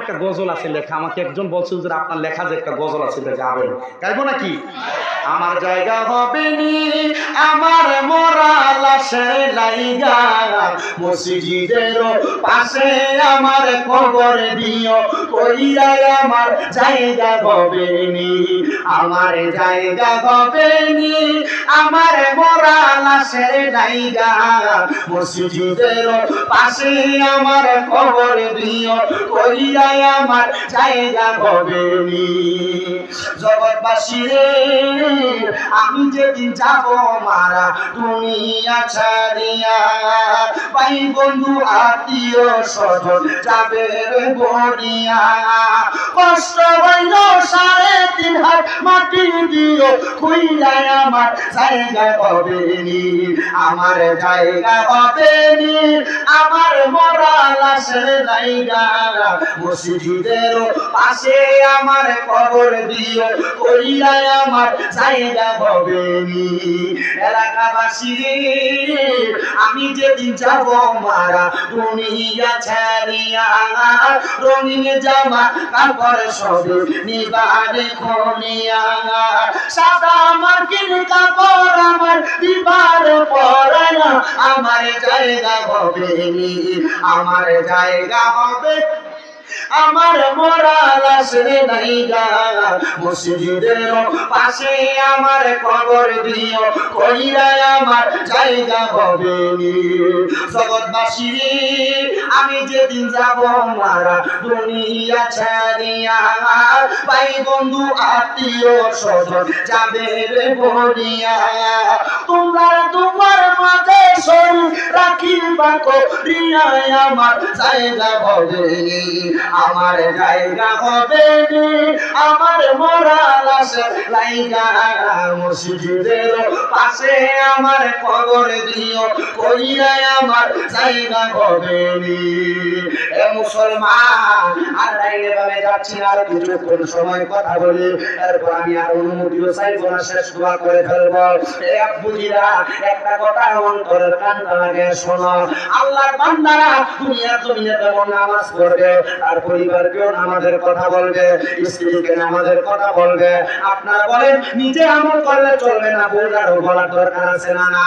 একটা গজল আছে লেখা। আমাকে একজন বলছিল যে আপনার লেখা যে একটা গজল আছে, এটা যাবেন গাইবো নাকি? আমার জায়গা হবে নি আমার মরা লাশের লাইগা। মসজিদের পাশে আমার কবর দিও কইরাই আমার জায়গা হবে নি আমার জায়গা হবে নি আমার মরা লাশের লাইগা। মসজিদের পাশে আমার কবর দিও কইরাই আমার জায়গা হবে জগৎবাসী রে, আমি যেদিন যাব মারা ছাড়িয়া। ভাই বন্ধু, আত্মীয় স্বজন যাবে কষ্ট সাড়ে তিন হাত মাটি দিও কইরাই আমার জায়গা হবে আমার জায়গা হবে আমার মরা লাশের জায়গা। মসজিদের পাশে আমার কবর দিও কইরাই আমার জায়গা হবে এলাকাবাসী, আমি যেদিন যাব মারা দুনিয়া ছাড়িয়া, রঙিন জামা কাপড় সবে নিবারে খনিয়া। সাদা আমার কিন কাপড় আমার দিবার পরে আমার জায়গা হবে আমার জায়গা হবে আমার মরা লাশের নাইগা মসজিদের পাশে আমার কবর দিও, কইরা আমার জায়গা হবে জগৎবাসী, আমি যেদিন যাব মারা দুনিয়া ছাড়িয়া। ভাই বন্ধু, আত্মীয় স্বজন যাবে রে বনিয়া। তোমরা তোমার মাঝে শরীর রাখিবা করিয়া আমার জায়গা হবে আমার জায়গা হবে আমার মরা লাশের লাইগা। মসজিদের পাশে আমার কবর দিও কইরাই আমার জায়গা হবে এ মুসলমান, আর লাইনে বামে যাচ্ছি আর কিছুক্ষণ সময় কথা বলি, এরপর আমি আর অনুমতিও চাইব না, শেষ দোয়া করে ফেলব। এ বুঝিরা একটা কথা অন্তরের কান্না লাগে, শোনো, আল্লাহর বান্দারা দুনিয়া তেমন নামাজ পড়বে আর পরিবারকেও আমাদের কথা বলবে, স্ত্রীকে নামাজের কথা বলবে। আপনারা বলেন, নিজে আমল করলে চলবে না বোঝারও বলার দরকার আছে না না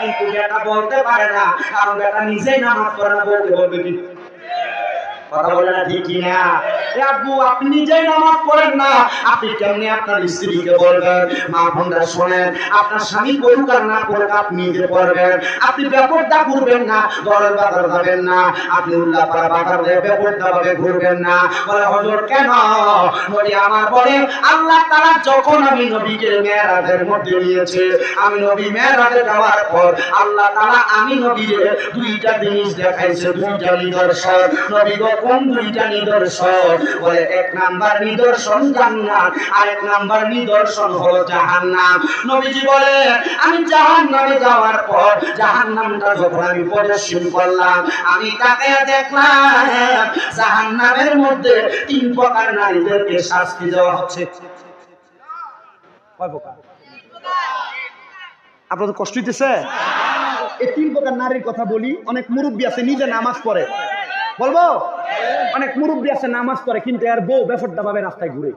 কিন্তু বেটা বলতে পারে না, কারণ বেটা নিজেই নামাজ পড়ে না, বলতে বলবে আপনি ঘুরবেন না কেন? আমার বলে, আল্লাহ তারা যখন আমি নবীকে মেয়েরাজের মধ্যে নিয়েছে, আমি নবী মেয়েরাজে যাওয়ার পর আল্লাহ তারা আমি নবীরে দুইটা জিনিস দেখাইছে, দুইটা নিদর্শন। নবী কোন দুইটা নিদর্শন। বলে এক নাম্বার নিদর্শন জান্নাত, আর এক নাম্বার নিদর্শন হলো জাহান্নাম। নবীজি বলে, আমি জাহান্নামে যাওয়ার পর জাহান্নামটা যখন আমি প্রদর্শন করলাম, আমি তাকে দেখলাম, জাহান্নামের মধ্যে তিন প্রকার নারীদেরকে শাস্তি দেওয়া হচ্ছে। আপনাদের কষ্ট হইতেছে? এই তিন প্রকার নারীর কথা বলি, অনেক মুরব্বী আছে, নিজে নামাজ পড়ে। বলব? অনেক মুরব্বী আছে, নামাজ পড়ে, কিন্তু এর বউ বেফরটা ভাবে রাস্তায় ঘুরে।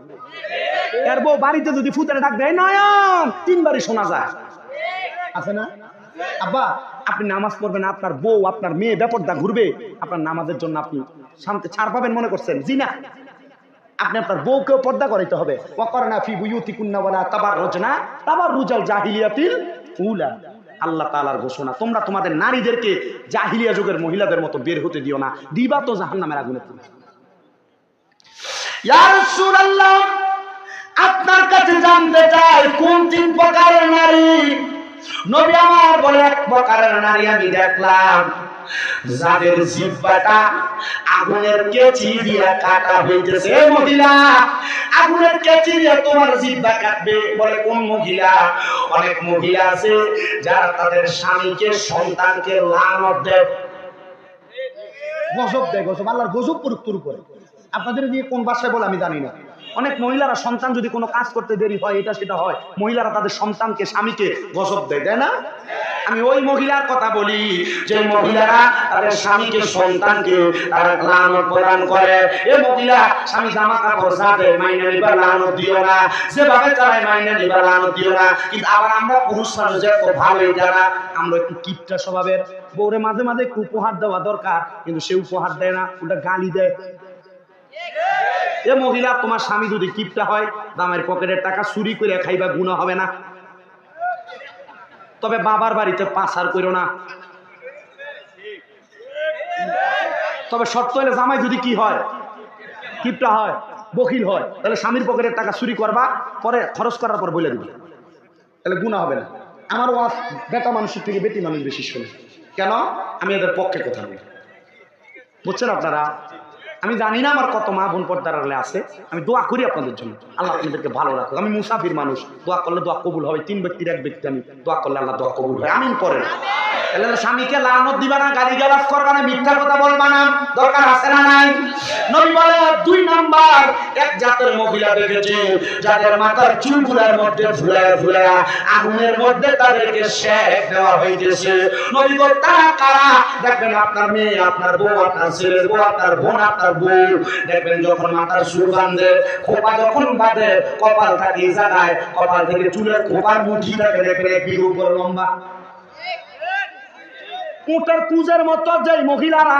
এর বউ বাড়িতে যদি ফুতের ডাক দেয়, নয়ন, তিনবারই শোনা যায়। আছে না? আব্বা, আপনি নামাজ পড়বেন, আপনার বউ, আপনার মেয়ে ব্যাপারটা ঘুরবে, আপনার নামাজের জন্য আপনি শান্তি ছাড় পাবেন মনে করছেন। জি না আপনি আপনার বউকেও পর্দা করাইতে হবে। ওয়াকরনা ফি বুয়ুতিকুন্না ওয়ালা তাবাররুজনা, তাবাররুজাল জাহিলিয়াতিল উলা। আল্লাহ তালার ঘোষণা। তোমরা তোমাদের নারীদেরকে জাহিলিয়া যুগের মহিলাদের মতো বের হতে দিও না। দিবা তো জাহান নামের আগুনে আপনার কাছে জানতে চাই, কোন তিন প্রকারের নারী? নবী আমার বলে, এক প্রকারের নারী আমি দেখলাম। যাদের জিব্বাটা আগুনের কেচি কাটা হইতেছে মহিলা, আগুনের কেচি দিয়ে তোমার জিব্বা কাটবে বলে কোন মহিলা? অনেক মহিলা আছে যারা তাদের স্বামীকে, সন্তানকে লানত দেয়। গজব দেয়, গজব, আল্লাহর গজব পরুক উপরে। আপনাদের দিয়ে কোন ভাষায় বলে আমি জানি না। অনেক মহিলারা সন্তান যদি কোনো কাজ করতে দেরি হয়, এটা সেটা হয়। মহিলারা তাদের সন্তানকে, স্বামীকে গসব দেয়, তাই না? আমি ওই মহিলার কথা বলি, যে মহিলারা তাদের স্বামীকে, সন্তানকে তারা লানত প্রদান করে। এ মহিলা স্বামী জামা কাপড় সাথে মাইনে নিবার লানত দিও না। যেভাবে চালায় মাইনে নিবার লানত দিও না। কিন্তু আবার আমরা পুরুষ মানুষ, যে এত ভালোই যারা আমরা একটু কিপটা স্বভাবের। বউরে মাঝে মাঝে একটু উপহার দেওয়া দরকার, কিন্তু সে উপহার দেয় না ওটা গালি দেয়। এ মহিলা, তোমার স্বামী যদি কিপটা হয়, দামের পকেটের টাকা চুরি করে খাইবা গুণা হবে না। তবে বাবার বাড়িতে পাচার করো না। তবে শর্ত হলে জামাই যদি কি হয়, কিপটা হয়, বকিল হয়, তাহলে স্বামীর পকেটের টাকা চুরি করবা, পরে খরচ করার পর বলে দিবে। তাহলে গুণা হবে না। আমার ওয়াজ বেটা মানুষের থেকে বেটি মানুষ বেশি শোনে। কেন? আমি এদের পক্ষে কথা বলি। বুঝছেন আপনারা? আমি জানি না আমার কত মা বোন পর্দার আড়ালে আছে। আমি দোয়া করি আপনাদের জন্য। আল্লাহ আপনাদেরকে ভালো রাখুক। আমি মুসাফির মানুষ। দোয়া করলে দোয়া কবুল হবে। তিন ব্যক্তির এক ব্যক্তি আমি দোয়া করলে আল্লাহ দোয়া কবুল হয়। আমিন করেন। তাহলে স্বামীকে লানত দিবা না গালি গালাজ করবা না, মিথ্যা কথা বলবা না। দরকার আছে না নাই? নবী বলে দুই নাম্বার, এক জাতের মহিলা যাদের মাথার চুলগুলার মধ্যে ফুলায় ফুলায় আগুনের মধ্যে তাদেরকে শেখ দেওয়া বাঁধে, খোপা বাঁধে, কপাল থাকে কপাল থেকে চুলের খোপার মুঠিটাকে দেখবেন এক লম্বা। উটের কুজের মতো যে মহিলারা,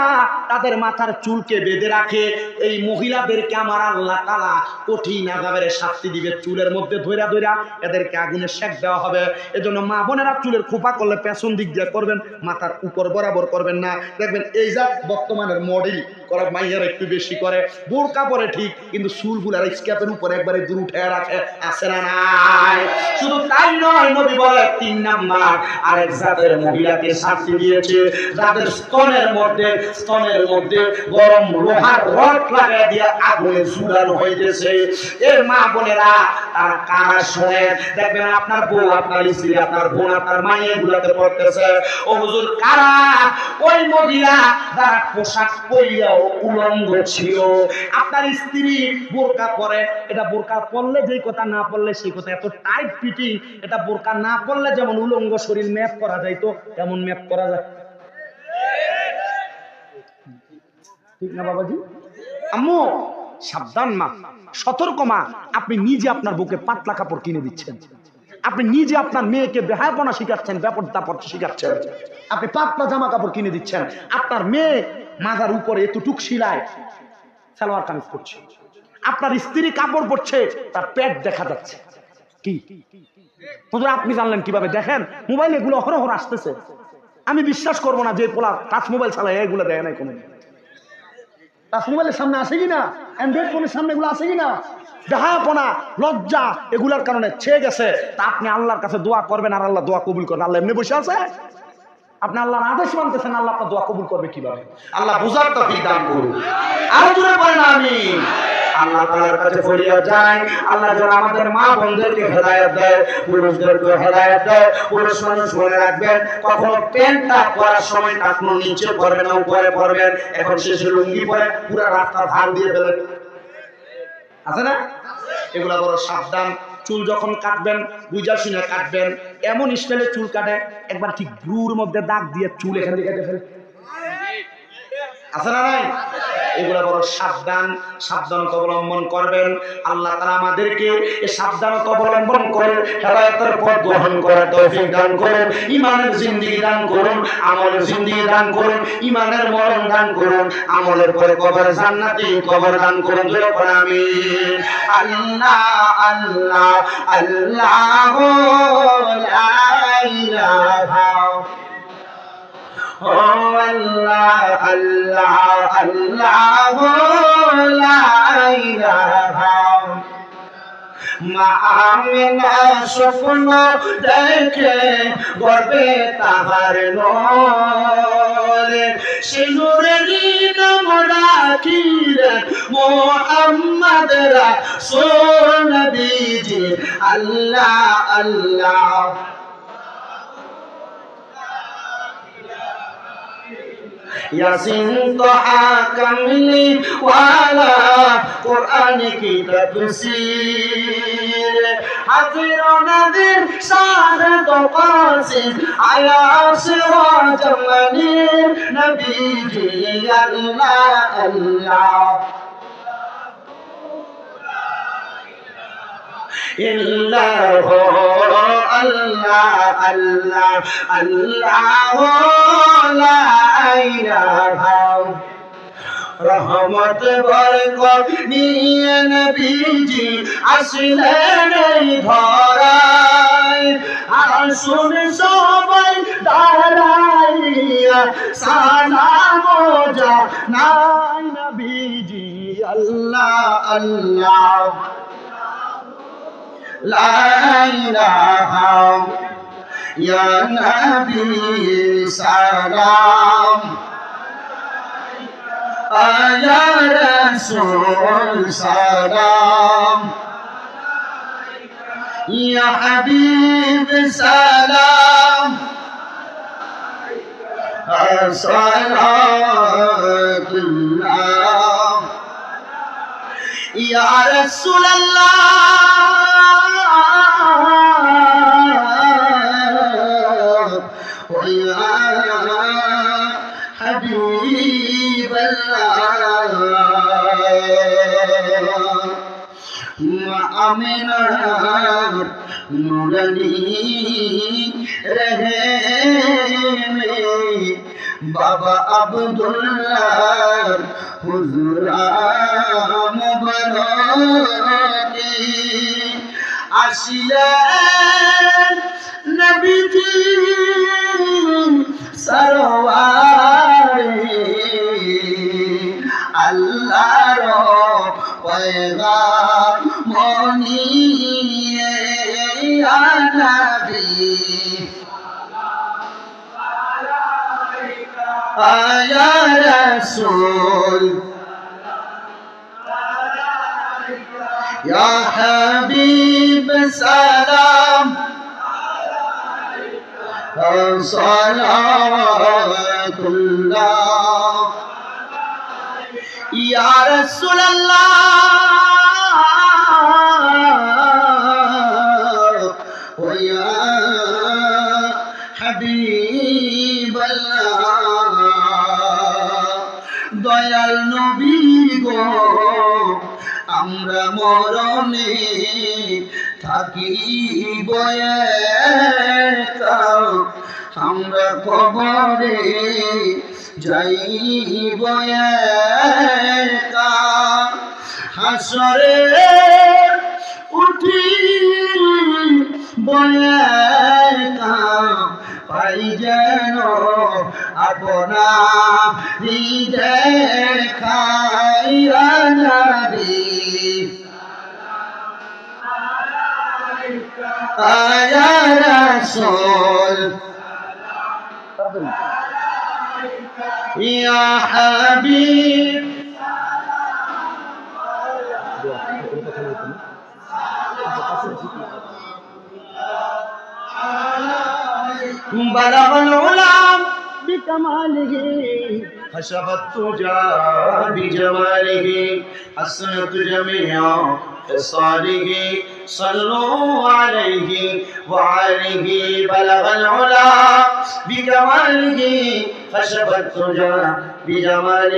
তাদের মাথার চুলকে বেঁধে রাখে। এই মহিলাদেরকে আমার আল্লাহ তালা কঠিন আগাবের শাস্তি দিবে। চুলের মধ্যে ধৈরা ধৈরা এদেরকে আগুনে শেক দেওয়া হবে। এজন্য মা বোনেরা চুলের খোপা করলে পেছন দিক দিয়ে করবেন, মাথার উপর বরাবর করবেন না। দেখবেন এই যা বর্তমানের মডেল করা মাইয়ারা একটু বেশি করে। বোরকা পরে ঠিক, কিন্তু চুলগুলার স্ক্যাপের উপরে একবারে দূর উঠে রাখে। আসে না নাই? শুধু তাই নয়, নবী বলে তিন নাম্বার, আরেক জাতের মহিলাকে শাস্তি দিয়েছে। যাদের স্তনের মধ্যে স্তনের মধ্যে গরম লোহার রড লাগাই দিয়ে আগুনে ঝুলানো হইতেছে। এর মা বোনেরা, তারা কারা শোনে, দেখবেন আপনার বউ, আপনার স্ত্রী, আপনার বোন, আপনার মাইয়ে গুলাতে পড়তেছে। ও হুজুর, কারা? ওই মহিলা যারা পোশাক পরিয়াও উলঙ্গ ছিল। আপনার স্ত্রী বোরকা পরে, এটা বোরকা পরলে যেই কথা না পড়লে সেই কথা। এত টাইট ফিটিং এটা বোরকা না পড়লে যেমন উলঙ্গ শরীর ম্যাপ করা যাইতো, তেমন ম্যাপ করা যায়। ঠিক না, বাবাজি? আম্মু, সাবধান মা, সতর্ক মা, আপনি নিজে আপনার বুকে পাতলা কাপড় কিনে দিচ্ছেন। আপনি নিজে আপনার মেয়েকে বেহায়াপনা শিখাচ্ছেন ব্যাপার দাপট শিখাচ্ছেন। আপনি পাতলা জামা কাপড় কিনে দিচ্ছেন। আপনার মেয়ে মাথার উপরে এতটুক শিলায় সালোয়ার কামিজ পরছে। আপনার স্ত্রী কাপড় পরছে, তার পেট দেখা যাচ্ছে। কি? আপনি জানলেন কীভাবে? দেখেন, মোবাইল এগুলো অহরহ আসতেছে। আমি বিশ্বাস করব না যে পোলা টাচ মোবাইল চালায় এগুলো দেয় নাই কোনো মোবাইলের সামনে আসে কিনা? অ্যান্ড্রয়েড ফোনের সামনে এগুলো আসে কিনা? দেহাপনা লজ্জা, এগুলার কারণে ছেয়ে গেছে। তা আপনি আল্লাহর কাছে দোয়া করবেন আর আল্লাহ দোয়া কবুল করবেন। আল্লাহ এমনি বসে আছে? আপনি আল্লাহর আদেশ মানতেছেন, আল্লাহ আপনার দোয়া কবুল করবে কীভাবে? আল্লাহ বুঝার তফিক দান করুন। আরও জোরে পড়েন আমি আল্লাহ তাআলার কাছে ফরিয়াদ যায় আল্লাহ যেন আমাদের মা বোনদেরকে হেদায়েত দেয় পুরুষদেরকে হেদায়েত দেয়। পুরুষ মানুষ মনে রাখবেন, কখনো প্যান্টটা পরার সময় টাকনো নিচে পরবেন না, উপরে পরবেন এখন শেষে লুঙ্গি পরে পুরো রাস্তা ধার দিয়ে ফেলেন আছে না? এগুলা বড় সাবধান। চুল যখন কাটবেন বুঝা কাটবেন। এমন স্টাইলে চুল কাটে, একবার ঠিক গ্রুর মধ্যে দাগ দিয়ে চুল এখানে কেটে ফেলে। আছে না নাই? এগুলা বড় সাবধান, সাবধানতা অবলম্বন করবেন। আল্লাহ তারা আমাদেরকে এই সাবধানতা অবলম্বন করে হেদায়তের পথ গ্রহণ করার তৌফিক দান করুন ইমানের জিন্দিগি দান করুন, আমলের জিন্দিগি দান করুন ইমানের মরণ দান করুন, আমলের পরে কবর, জান্নাতি কবর দান করুন আমি আল্লাহ আল্লাহ আল্লাহ ইলাহা Oh Allah, Allah, Allah, la ilaha মা আমিনা স্বপ্ন দেখে গর্বে তাহার নরে সিনুরের নাম রাখিলেন মোহাম্মদ রাসূল নবীজি আল্লাহ আল্লাহ ياسين طه كملي وعلى قرآنك تفسير حفير نذير سعد قاسم على صراط منير نبيك يا الله الله ইল্লাহ আল্লাহ আল্লাহ আল্লাহ। লা ইলাহা রহমত বরকত নিয়ে নবীজি আসলেন এই ধরায়। আসুন সবাই দাঁড়াইয়া সালাম যা নাই নবীজি, আল্লাহ আল্লাহ। لا إله يا نبي سلام. يا رسول سلام. يا حبيب سلام. صلاة الله يا رسول الله. हॾीवल मां अमीर मरली रहे बाबा अबुल हज़ूर बे আসিলেন নবীজি সরওয়ারে। আল্লাহর পয়গাম মনিয়ে আনাবি আয়া রাসূল। يا حبيب سلام صلوات الله يا رسول الله ويا حبيب الله দয়াল নবী গো আমরা মরণে থাকি বয়েকা আমরা কবরে যাই বয়েকা হাসরে উঠি বয়েকা পাই যেন আপনা দেখাই آیا رسول۔ یا حبیب۔ بلغ العلام بکماله۔ حشبت تجا بجماله حسنت جميع خصاله صلوا عليه وعليه بلغ العلا بكماله خشب التجا بجماله